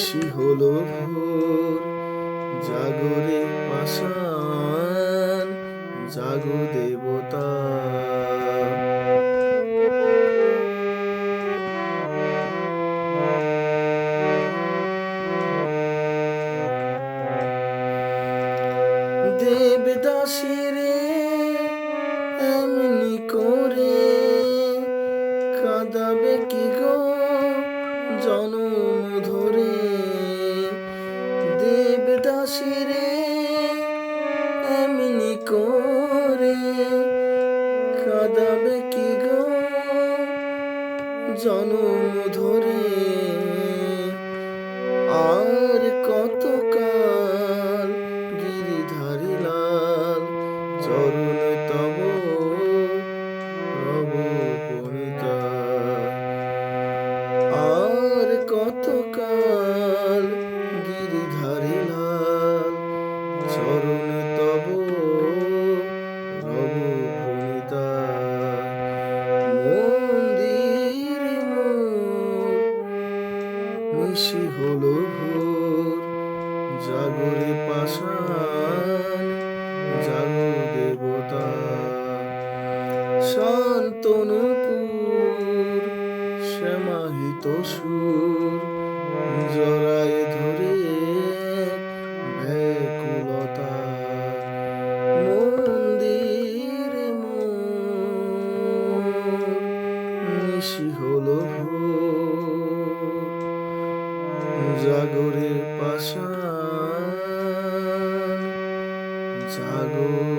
নিশি হলো জাগরে পাশান জাগো দেবতা। দেবদাসীরে এমনি করে কাঁদাবে কি গো? জনম ধরে। আর নিশি হলো ভোর। জাগরে পাশান জাগো দেবতা। শান্তনুপুর শ্যামাহিত সুর জড়ায় ধরে ব্যাকুলতা। মন্দির জাগরে পাশা জাগো দে